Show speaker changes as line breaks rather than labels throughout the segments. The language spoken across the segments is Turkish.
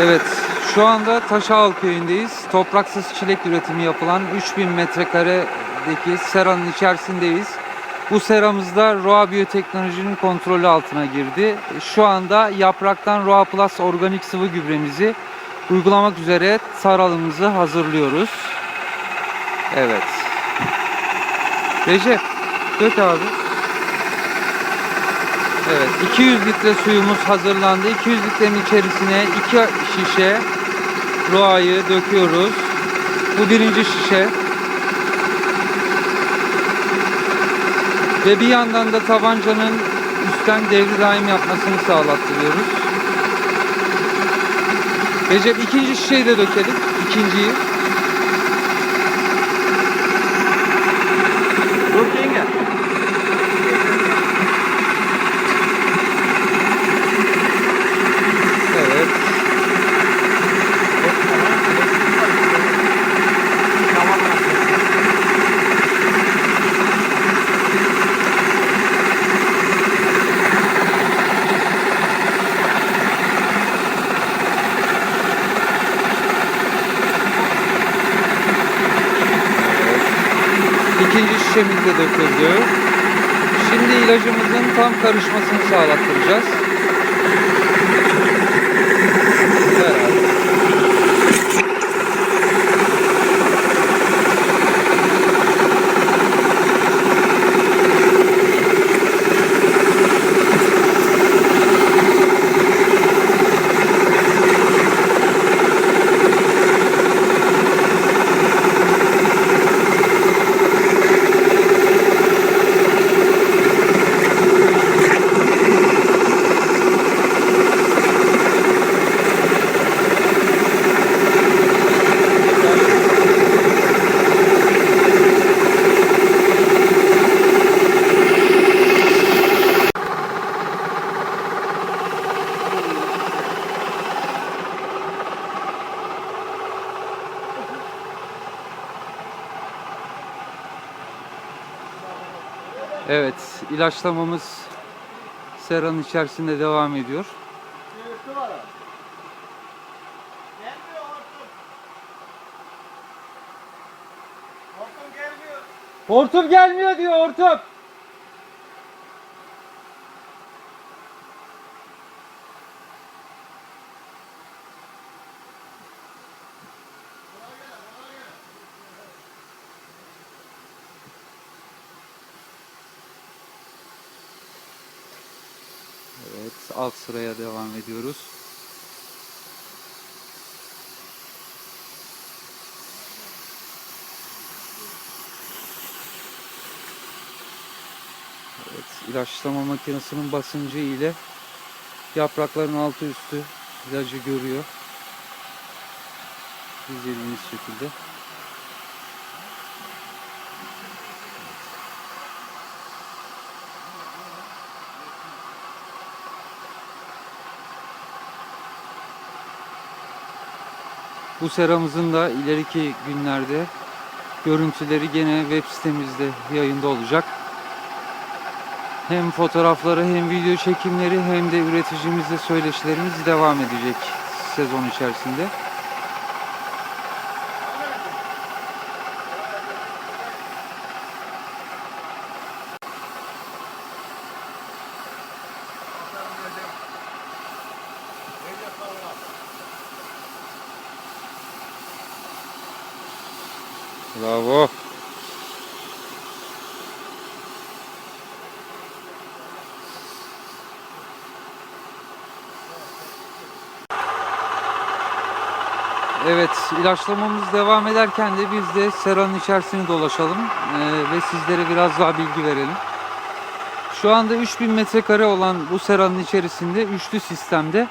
Evet, şu anda Taşağal köyündeyiz. Topraksız çilek üretimi yapılan 3000 metrekaredeki seranın içerisindeyiz. Bu seramızda Roa Biyoteknoloji'nin kontrolü altına girdi. Şu anda yapraktan Roa Plus organik sıvı gübremizi uygulamak üzere saralımızı hazırlıyoruz. Evet. Recep, dök abi. Evet, 200 litre suyumuz hazırlandı. 200 litrenin içerisine 2 şişe roayı döküyoruz. Bu birinci şişe. Ve bir yandan da tabancanın üstten devri daim yapmasını sağlattırıyoruz. Recep ikinci şişeyi de dökelim. İkinciyi.
Dur yenge.
Evet. İkinci şişemiz de döküldü. Şimdi ilacımızın tam karışmasını sağlattıracağız. Beraber. Evet, ilaçlamamız seranın içerisinde devam ediyor. Hortum gelmiyor diyor hortum. Evet, alt sıraya devam ediyoruz. Evet, ilaçlama makinesinin basıncı ile yaprakların altı üstü ilacı görüyor. İzlediğiniz şekilde. Bu seramızın da ileriki günlerde görüntüleri gene web sitemizde yayında olacak. Hem fotoğrafları hem video çekimleri hem de üreticimizle söyleşilerimiz devam edecek sezon içerisinde. Evet, ilaçlamamız devam ederken de biz de seranın içerisini dolaşalım eee, ve sizlere biraz daha bilgi verelim. Şu anda 3000 metrekare olan bu seranın içerisinde üçlü sistemde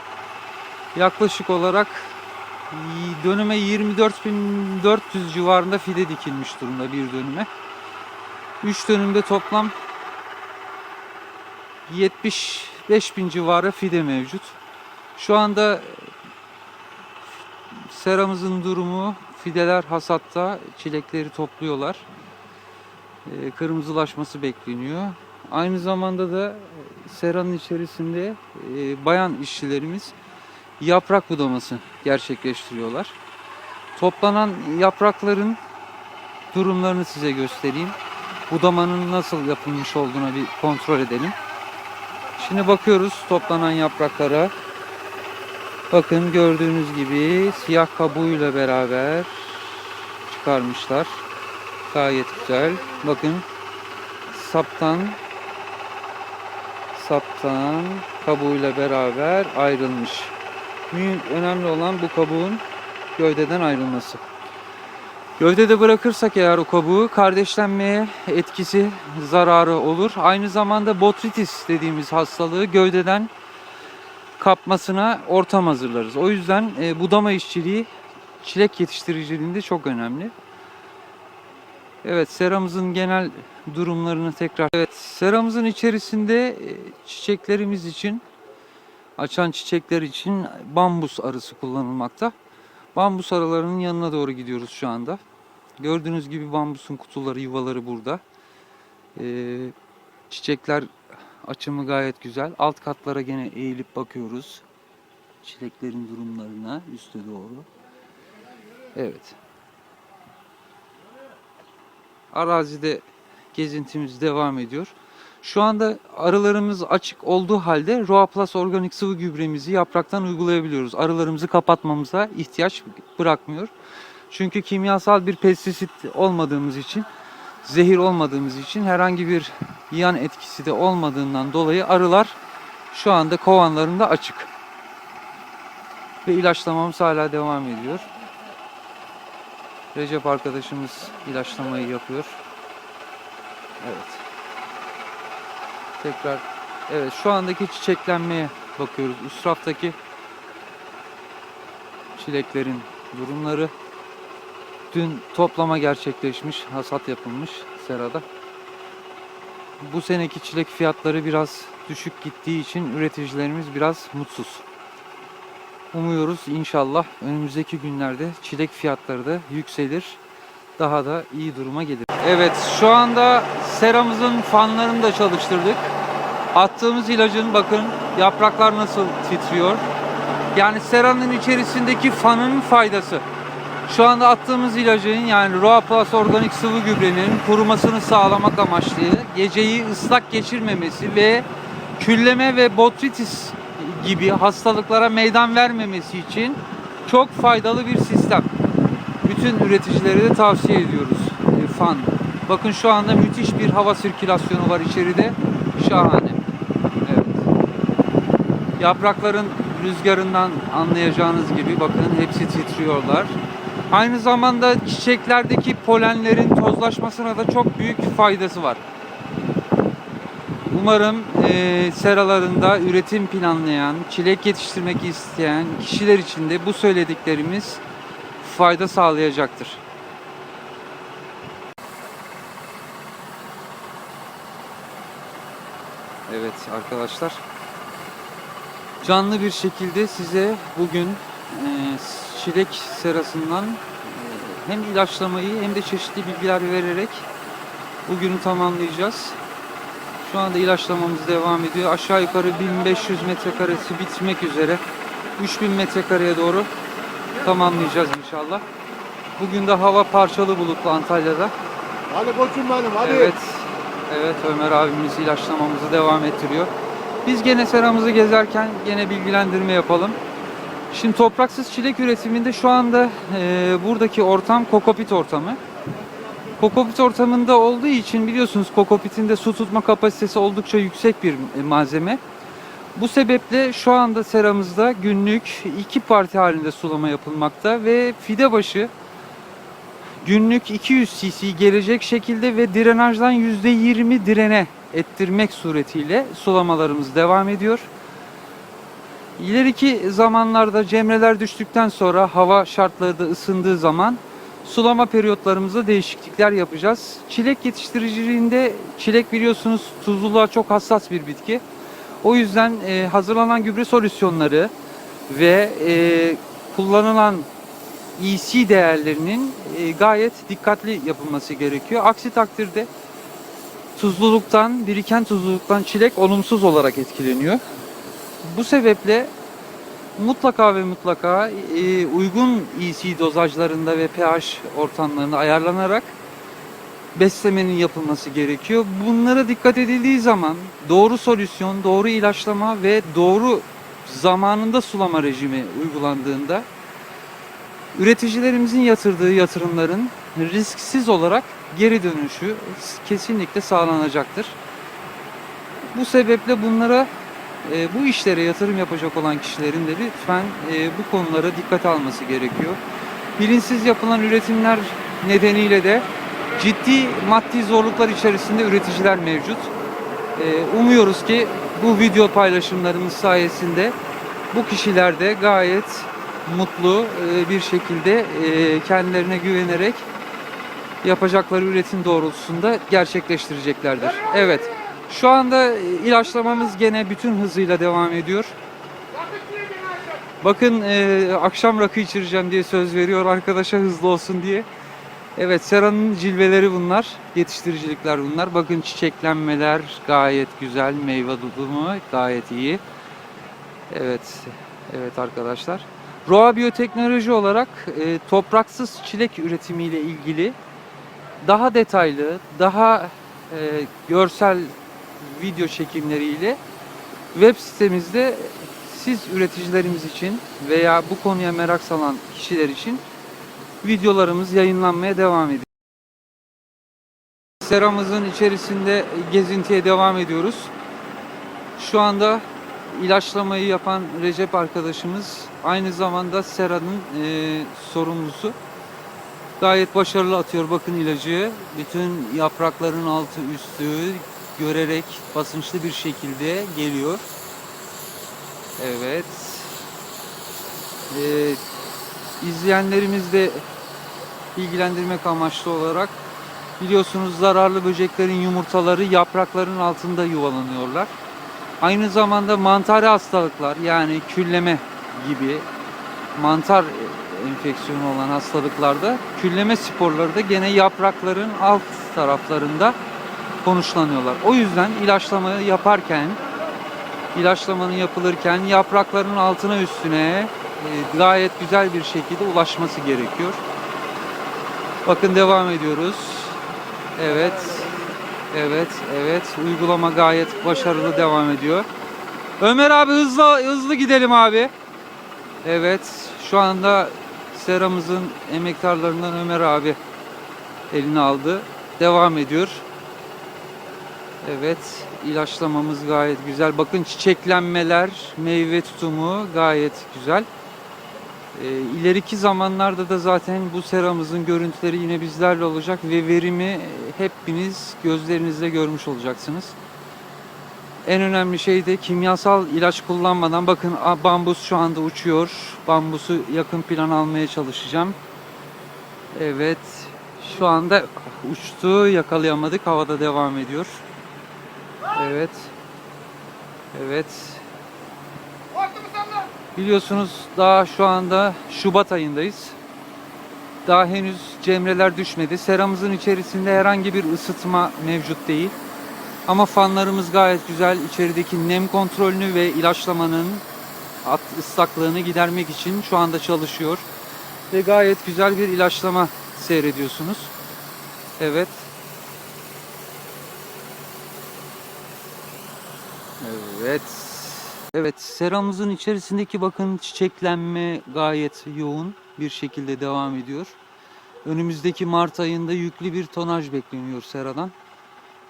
yaklaşık olarak dönüme 24.400 civarında fide dikilmiş durumda bir dönüme. 3 dönümde toplam 75 bin civarı fide mevcut. Şu anda seramızın durumu fideler hasatta çilekleri topluyorlar. Ee, Kırmızılaşması bekleniyor. Aynı zamanda da seranın içerisinde e, bayan işçilerimiz yaprak budaması gerçekleştiriyorlar. Toplanan yaprakların durumlarını size göstereyim. Budamanın nasıl yapılmış olduğuna bir kontrol edelim. Şimdi bakıyoruz toplanan yapraklara. Bakın gördüğünüz gibi siyah kabuğuyla beraber çıkarmışlar. Gayet güzel. Bakın saptan saptan kabuğuyla beraber ayrılmış. Mühim, önemli olan bu kabuğun gövdeden ayrılması. Gövdede bırakırsak eğer o kabuğu kardeşlenmeye etkisi zararı olur. Aynı zamanda botritis dediğimiz hastalığı gövdeden kapmasına ortam hazırlarız. O yüzden e, budama işçiliği çilek yetiştiriciliğinde çok önemli. Evet seramızın genel durumlarını tekrar. Evet seramızın içerisinde e, çiçeklerimiz için açan çiçekler için bambus arısı kullanılmakta. Bambus arılarının yanına doğru gidiyoruz şu anda. Gördüğünüz gibi bambusun kutuları, yuvaları burada. Ee, çiçekler açımı gayet güzel. Alt katlara gene eğilip bakıyoruz. Çileklerin durumlarına üste doğru. Evet. Arazide gezintimiz devam ediyor. Şu anda arılarımız açık olduğu halde Roa Plus organik sıvı gübremizi yapraktan uygulayabiliyoruz. Arılarımızı kapatmamıza ihtiyaç bırakmıyor. Çünkü kimyasal bir pestisit olmadığımız için, zehir olmadığımız için herhangi bir yan etkisi de olmadığından dolayı arılar şu anda kovanlarında açık. Ve ilaçlamamız hala devam ediyor. Recep arkadaşımız ilaçlamayı yapıyor. Evet. Tekrar evet şu andaki çiçeklenmeye bakıyoruz. Üst raftaki çileklerin durumları. Dün toplama gerçekleşmiş, hasat yapılmış serada. Bu seneki çilek fiyatları biraz düşük gittiği için üreticilerimiz biraz mutsuz. Umuyoruz inşallah önümüzdeki günlerde çilek fiyatları da yükselir. Daha da iyi duruma gelir. Evet şu anda seramızın fanlarını da çalıştırdık. Attığımız ilacın bakın yapraklar nasıl titriyor. Yani seranın içerisindeki fanın faydası. Şu anda attığımız ilacın yani Roa Plus organik sıvı gübrenin kurumasını sağlamak amaçlı geceyi ıslak geçirmemesi ve külleme ve botritis gibi hastalıklara meydan vermemesi için çok faydalı bir sistem. Bütün üreticilere de tavsiye ediyoruz. E, Fan. Bakın şu anda müthiş bir hava sirkülasyonu var içeride. Şahane. Evet. Yaprakların rüzgarından anlayacağınız gibi bakın hepsi titriyorlar. Aynı zamanda çiçeklerdeki polenlerin tozlaşmasına da çok büyük faydası var. Umarım e, seralarında üretim planlayan, çilek yetiştirmek isteyen kişiler için de bu söylediklerimiz fayda sağlayacaktır. Evet arkadaşlar. Canlı bir şekilde size bugün çilek serasından e, hem ilaçlamayı hem de çeşitli bilgiler vererek bugünü tamamlayacağız. Şu anda ilaçlamamız devam ediyor. Aşağı yukarı 1500 metrekaresi bitmek üzere. 3000 metrekareye doğru tamamlayacağız inşallah. Bugün de hava parçalı bulutlu Antalya'da.
Hadi koçum benim hadi.
Evet. Evet Ömer abimiz ilaçlamamızı devam ettiriyor. Biz gene seramızı gezerken gene bilgilendirme yapalım. Şimdi topraksız çilek üretiminde şu anda e, buradaki ortam kokopit ortamı. Kokopit ortamında olduğu için biliyorsunuz kokopitin de su tutma kapasitesi oldukça yüksek bir e, malzeme. Bu sebeple şu anda seramızda günlük iki parti halinde sulama yapılmakta ve fide başı günlük 200 cc gelecek şekilde ve drenajdan %20 direne ettirmek suretiyle sulamalarımız devam ediyor. İleriki zamanlarda cemreler düştükten sonra hava şartları da ısındığı zaman sulama periyotlarımızda değişiklikler yapacağız. Çilek yetiştiriciliğinde çilek biliyorsunuz tuzluluğa çok hassas bir bitki. O yüzden e, hazırlanan gübre solüsyonları ve e, kullanılan EC değerlerinin e, gayet dikkatli yapılması gerekiyor. Aksi takdirde tuzluluktan, biriken tuzluluktan çilek olumsuz olarak etkileniyor. Bu sebeple mutlaka ve mutlaka e, uygun EC dozajlarında ve pH ortamlarında ayarlanarak beslemenin yapılması gerekiyor. Bunlara dikkat edildiği zaman doğru solüsyon, doğru ilaçlama ve doğru zamanında sulama rejimi uygulandığında üreticilerimizin yatırdığı yatırımların risksiz olarak geri dönüşü kesinlikle sağlanacaktır. Bu sebeple bunlara e, bu işlere yatırım yapacak olan kişilerin de lütfen e, bu konulara dikkat alması gerekiyor. Bilinçsiz yapılan üretimler nedeniyle de ciddi maddi zorluklar içerisinde üreticiler mevcut. E, umuyoruz ki bu video paylaşımlarımız sayesinde bu kişiler de gayet mutlu e, bir şekilde e, kendilerine güvenerek yapacakları üretim doğrultusunda gerçekleştireceklerdir. Evet. Şu anda e, ilaçlamamız gene bütün hızıyla devam ediyor. Bakın e, akşam rakı içireceğim diye söz veriyor arkadaşa hızlı olsun diye. Evet Sera'nın cilveleri bunlar. Yetiştiricilikler bunlar. Bakın çiçeklenmeler gayet güzel. Meyve dudumu gayet iyi. Evet. Evet arkadaşlar. Roa Biyoteknoloji olarak e, topraksız çilek üretimiyle ilgili daha detaylı, daha e, görsel video çekimleriyle web sitemizde siz üreticilerimiz için veya bu konuya merak salan kişiler için videolarımız yayınlanmaya devam ediyor. Seramızın içerisinde gezintiye devam ediyoruz. Şu anda ilaçlamayı yapan Recep arkadaşımız aynı zamanda Sera'nın e, sorumlusu. Gayet başarılı atıyor bakın ilacı. Bütün yaprakların altı üstü görerek basınçlı bir şekilde geliyor. Evet. Ee, izleyenlerimiz de bilgilendirmek amaçlı olarak biliyorsunuz zararlı böceklerin yumurtaları yaprakların altında yuvalanıyorlar. Aynı zamanda mantari hastalıklar yani külleme gibi mantar enfeksiyonu olan hastalıklarda külleme sporları da gene yaprakların alt taraflarında konuşlanıyorlar. O yüzden ilaçlamayı yaparken ilaçlamanın yapılırken yaprakların altına üstüne e, gayet güzel bir şekilde ulaşması gerekiyor. Bakın devam ediyoruz. Evet. Evet, evet. Uygulama gayet başarılı devam ediyor. Ömer abi hızlı hızlı gidelim abi. Evet, şu anda seramızın emektarlarından Ömer abi elini aldı. Devam ediyor. Evet, ilaçlamamız gayet güzel. Bakın çiçeklenmeler, meyve tutumu gayet güzel. Ee, ileriki zamanlarda da zaten bu seramızın görüntüleri yine bizlerle olacak ve verimi hepiniz gözlerinizle görmüş olacaksınız. En önemli şey de kimyasal ilaç kullanmadan bakın bambus şu anda uçuyor. Bambusu yakın plan almaya çalışacağım. Evet. Şu anda uçtu. Yakalayamadık. Havada devam ediyor. Evet. Evet. Biliyorsunuz daha şu anda Şubat ayındayız. Daha henüz cemreler düşmedi. Seramızın içerisinde herhangi bir ısıtma mevcut değil. Ama fanlarımız gayet güzel. İçerideki nem kontrolünü ve ilaçlamanın at ıslaklığını gidermek için şu anda çalışıyor. Ve gayet güzel bir ilaçlama seyrediyorsunuz. Evet. Evet. Evet, seramızın içerisindeki bakın çiçeklenme gayet yoğun bir şekilde devam ediyor. Önümüzdeki Mart ayında yüklü bir tonaj bekleniyor seradan.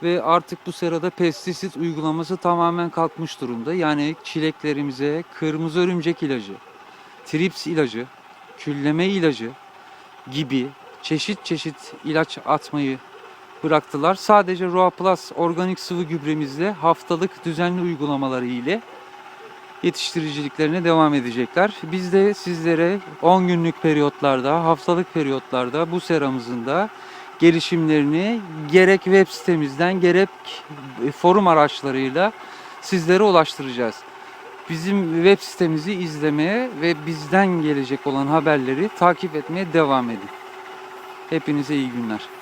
Ve artık bu serada pestisit uygulaması tamamen kalkmış durumda. Yani çileklerimize kırmızı örümcek ilacı, trips ilacı, külleme ilacı gibi çeşit çeşit ilaç atmayı bıraktılar. Sadece Roa Plus organik sıvı gübremizle haftalık düzenli uygulamaları ile yetiştiriciliklerine devam edecekler. Biz de sizlere 10 günlük periyotlarda, haftalık periyotlarda bu seramızın da gelişimlerini gerek web sitemizden gerek forum araçlarıyla sizlere ulaştıracağız. Bizim web sitemizi izlemeye ve bizden gelecek olan haberleri takip etmeye devam edin. Hepinize iyi günler.